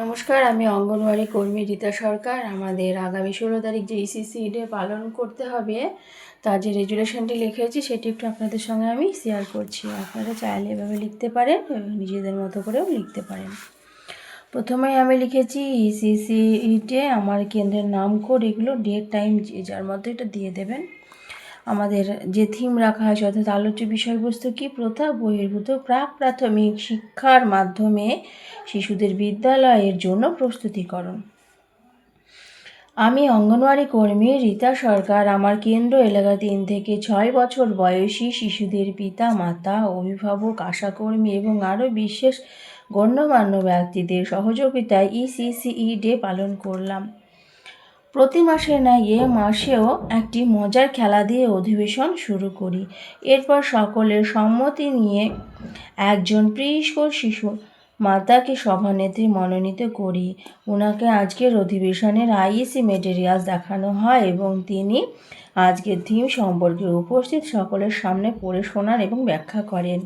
নমস্কার, আমি অঙ্গনওয়াড়ি কর্মী রীতা সরকার। আমাদের আগামী ষোলো তারিখ যে ইসিসি ডে পালন করতে হবে, তার যে রেজুলেশনটি লিখেছি, সেটি একটু আপনাদের সঙ্গে আমি শেয়ার করছি। আপনারা চাইলে এভাবে লিখতে পারেন নিজেদের মতো করেও লিখতে পারেন। প্রথমে আমি লিখেছি ইসিসি ইটে আমার কেন্দ্রের নাম কোড এগুলো ডেট টাইম যে যার মধ্যে এটা দিয়ে দেবেন। আমাদের যে থিম রাখা হয়েছে, অর্থাৎ আলোচ্য বিষয়বস্তু কি? প্রথা, বহির্ভূত প্রাক প্রাথমিক শিক্ষার মাধ্যমে শিশুদের বিদ্যালয়ের জন্য প্রস্তুতিকরণ। আমি অঙ্গনওয়াড়ি কর্মী রীতা সরকার। আমার কেন্দ্র এলাকা তিন থেকে ছয় বছর বয়সী শিশুদের পিতা মাতা অভিভাবক, আশাকর্মী এবং আরও বিশেষ গণ্যমান্য ব্যক্তিদের সহযোগিতায় ইসিসিই ডে পালন করলাম। প্রতি মাসে না এ মাসেও একটি মজার খেলা দিয়ে অধিবেশন শুরু করি। এরপর সকলের সম্মতি নিয়ে একজন প্রিস্কোর শিশু মাতাকে সভানেত্রী মনোনীত করি। ওনাকে আজকের অধিবেশনের আইএসি মেটেরিয়ালস দেখানো হয় এবং তিনি আজকের থিম সম্পর্কে উপস্থিত সকলের সামনে পড়ে শোনান এবং ব্যাখ্যা করেন।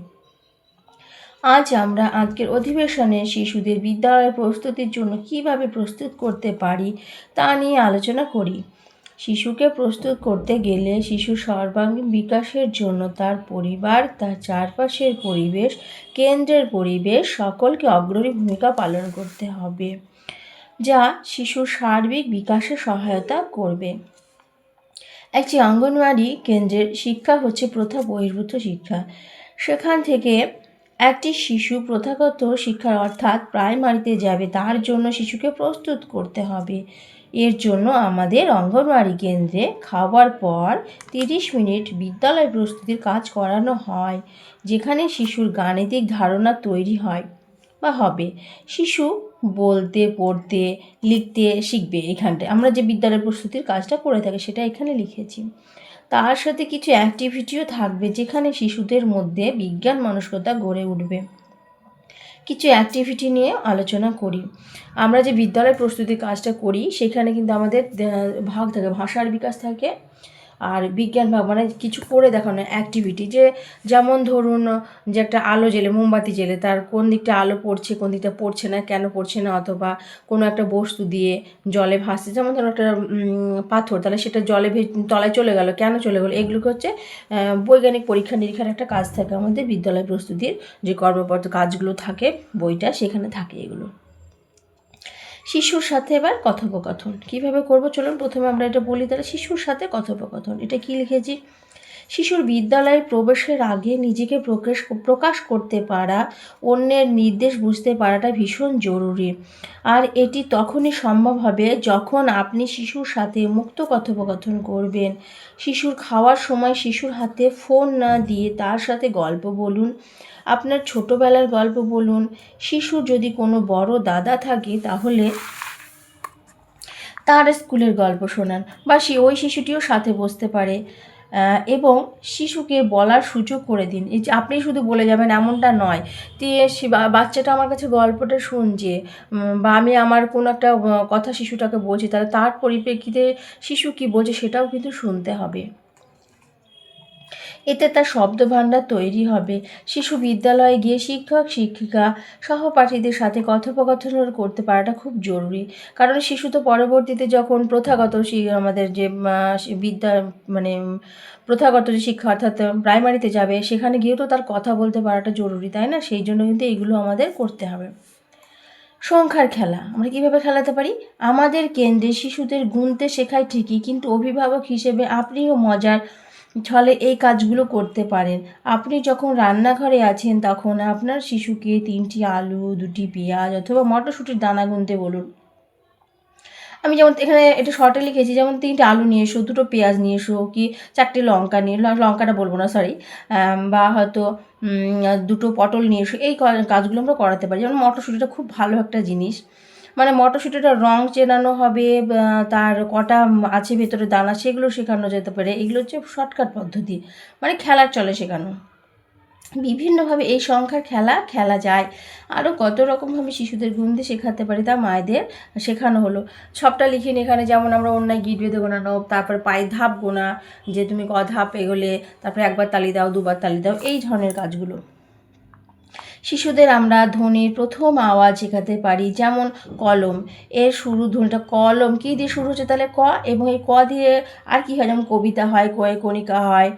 আজ আমরা আজকের অধিবেশনে শিশুদের বিদ্যালয়ের প্রস্তুতির জন্য কীভাবে প্রস্তুত করতে পারি তা নিয়ে আলোচনা করি। শিশুকে প্রস্তুত করতে গেলে শিশুর সর্বাঙ্গীন বিকাশের জন্য তার পরিবার, তার চারপাশের পরিবেশ, কেন্দ্রের পরিবেশ, সকলকে অগ্রণী ভূমিকা পালন করতে হবে, যা শিশুর সার্বিক বিকাশে সহায়তা করবে। একটি অঙ্গনওয়াড়ি কেন্দ্রের শিক্ষা হচ্ছে প্রথা বহির্ভূত শিক্ষা। সেখান থেকে একটি শিশু প্রথাগত শিক্ষার অর্থাৎ প্রাইমারিতে যাবে, তার জন্য শিশুকে প্রস্তুত করতে হবে। এর জন্য আমাদের অঙ্গনওয়াড়ি কেন্দ্রে খাওয়ার পর তিরিশ মিনিট বিদ্যালয় প্রস্তুতির কাজ করানো হয়, যেখানে শিশুর গাণিতিক ধারণা তৈরি হয় বা হবে। শিশু বলতে, পড়তে, লিখতে শিখবে এখানটায়। আমরা যে বিদ্যালয় প্রস্তুতির কাজটা করে থাকি, সেটা এখানে লিখেছি। তার সাথে কিছু অ্যাক্টিভিটিও থাকবে যেখানে শিশুদের মধ্যে বিজ্ঞান মানসিকতা গড়ে উঠবে। কিছু অ্যাক্টিভিটি নিয়ে আলোচনা করি। আমরা যে বিদ্যালয় প্রস্তুতি কাজটা করি, সেখানে কিন্তু আমাদের ভাগ থাকে, ভাষার বিকাশ থাকে। আর বিজ্ঞান ভাগ মানে কিছু করে দেখানো অ্যাক্টিভিটি যে যেমন ধরুন, যে একটা আলো জেলে, মোমবাতি জেলে, তার কোন দিকটা আলো পড়ছে, কোন দিকটা পড়ছে না, কেন পড়ছে না, অথবা কোনো একটা বস্তু দিয়ে জলে ভাসছে, যেমন ধরুন একটা পাথর, তাহলে সেটা জলে তলায় চলে গেল, কেন চলে গেলো, এগুলোকে হচ্ছে বৈজ্ঞানিক পরীক্ষা নিরীক্ষার একটা কাজ থাকে আমাদের বিদ্যালয় প্রস্তুতির যে কর্মপত্র কাজগুলো থাকে, বইটা সেখানে থাকে এগুলো। শিশুর সাথে এবার কথোপকথন। কীভাবে করব? চলুন প্রথমে আমরা এটা বলি, তাহলে শিশুর সাথে কথোপকথন। এটা কি লিখেছি? শিশুর বিদ্যালয়ে প্রবেশের আগে নিজেকে প্রকাশ প্রকাশ করতে পারা, অন্যের নির্দেশ বুঝতে পারাটা ভীষণ জরুরি। আর এটি তখনই সম্ভব হবে যখন আপনি শিশুর সাথে মুক্ত কথোপকথন করবেন। শিশুর খাওয়ার সময় শিশুর হাতে ফোন না দিয়ে তার সাথে গল্প বলুন, আপনার ছোটোবেলার গল্প বলুন। শিশুর যদি কোনো বড় দাদা থাকে তাহলে তার স্কুলের গল্প শোনান বা সে ওই শিশুটিও সাথে বসতে পারে। এবং শিশুকে বলার সুযোগ করে দিন। এই যে আপনি শুধু বলে যাবেন এমনটা নয় দিয়ে সে বাচ্চাটা আমার কাছে গল্পটা শুনছে বা আমি আমার কোনো একটা কথা শিশুটাকে বলছি, তাহলে তার পরিপ্রেক্ষিতে শিশু কী বলছে সেটাও কিন্তু শুনতে হবে। এতে তার শব্দভাণ্ডার তৈরি হবে। শিশু বিদ্যালয়ে গিয়ে শিক্ষক, শিক্ষিকা সহপাঠীদের সাথে কথোপকথন করতে পারাটা খুব জরুরি। কারণ শিশু তো পরবর্তীতে যখন প্রথাগত আমাদের যে বিদ্যা মানে প্রথাগত যে শিক্ষা অর্থাৎ প্রাইমারিতে যাবে, সেখানে গিয়েও তো তার কথা বলতে পারাটা জরুরি, তাই না? সেই জন্য কিন্তু এগুলো আমাদের করতে হবে। সংখ্যার খেলা, আমরা কীভাবে খেলাতে পারি? আমাদের কেন্দ্রে শিশুদের গুনতে শেখায় ঠিকই, কিন্তু অভিভাবক হিসেবে আপনিও মজার ছলে এই কাজগুলো করতে পারেন। আপনি যখন রান্নাঘরে আছেন তখন আপনার শিশুকে তিনটি আলু, দুটি পেঁয়াজ অথবা মটরশুঁটির দানা গুনতে বলুন। আমি যেমন এখানে এটা শর্টে লিখেছি, যেমন তিনটে আলু নিয়ে এসো, দুটো পেঁয়াজ নিয়ে এসো, কি চারটে লঙ্কা নিয়ে লঙ্কাটা বলব না সরি বা হয়তো দুটো পটল নিয়ে এসো, এই কাজগুলো আমরা করাতে পারি। যেমন মটরশুঁটিটা খুব ভালো একটা জিনিস। মানে মটরশুঁটিটার রং চেনানো হবে তার কটা আছে ভেতরে দানা সেগুলো শেখানো যেতে পারে। এগুলো হচ্ছে শর্টকাট পদ্ধতি মানে খেলার চলে শেখানো। বিভিন্নভাবে এই সংখ্যার খেলা খেলা যায়। আরও কত রকমভাবে শিশুদের গুনতে শেখাতে পারি তা মায়েদের শেখানো হলো। সবটা লিখিনি এখানে যেমন আমরা অন্যায় গিট বেঁধে গোনানো তারপর পায়ে ধাপ গোনা, যে তুমি ক ধাপ এগোলে, তারপরে একবার তালি দাও, দুবার তালি দাও, এই ধরনের কাজগুলো। শিশুদের আমরা ধ্বনির প্রথম আওয়াজ শেখাতে পারি, যেমন কলম। এর শুরু ধ্বনিটা কলম। কী দিয়ে শুরু হচ্ছে তাহলে ক? এবং এই ক দিয়ে আর কী হয়? যেমন কবিতা হয়, কয়ে কণিকা হয়,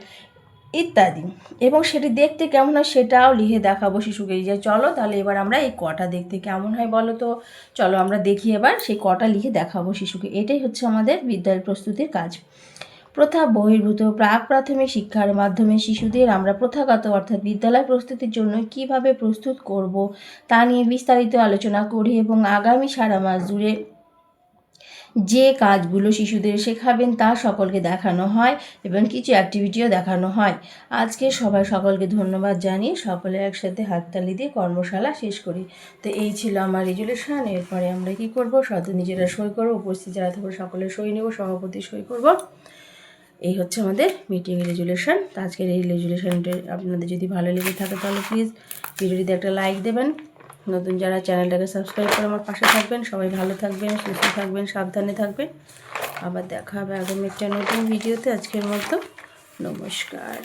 ইত্যাদি। এবং সেটি দেখতে কেমন হয় সেটাও লিখে দেখাবো শিশুকে। যে চলো তাহলে এবার আমরা এই কটা দেখতে কেমন হয় বলো তো? চলো আমরা দেখি এবার সেই কটা লিখে দেখাবো শিশুকে। এটাই হচ্ছে আমাদের বিদ্যালয় প্রস্তুতির কাজ। প্রথা বহির্ভূত প্রাক প্রাথমিক শিক্ষার মাধ্যমে শিশুদের আমরা প্রথাগত অর্থাৎ বিদ্যালয় প্রস্তুতির জন্য কীভাবে প্রস্তুত করব তা নিয়ে বিস্তারিত আলোচনা করি এবং আগামী সারা মাস জুড়ে যে কাজগুলো শিশুদের শেখাবেন তা সকলকে দেখানো হয় এবং কিছু অ্যাক্টিভিটিও দেখানো হয়। আজকে সবাই সকলকে ধন্যবাদ জানিয়ে সকলে একসাথে হাততালি দিয়ে কর্মশালা শেষ করি। তো এই ছিল আমার রেজুলেশন এরপরে আমরা কি করব? সাথে নিজেরা সই করব, উপস্থিত যারা থাকবে সকলে সই নেব, সভাপতি সই করব। এই হচ্ছে আমাদের মিটিং রেজুলেশন তো আজকের এই রেজুলেশনটা আপনাদের যদি ভালো লেগে থাকে তাহলে প্লিজ ভিডিওটিতে একটা লাইক দেবেন। নতুন যারা চ্যানেলটাকে সাবস্ক্রাইব করে আমার পাশে থাকবেন, সবাই ভালো থাকবেন, সুস্থ থাকবেন, সাবধানে থাকবেন। আবার দেখা হবে আগামী একটা নতুন ভিডিওতে আজকের মতো নমস্কার।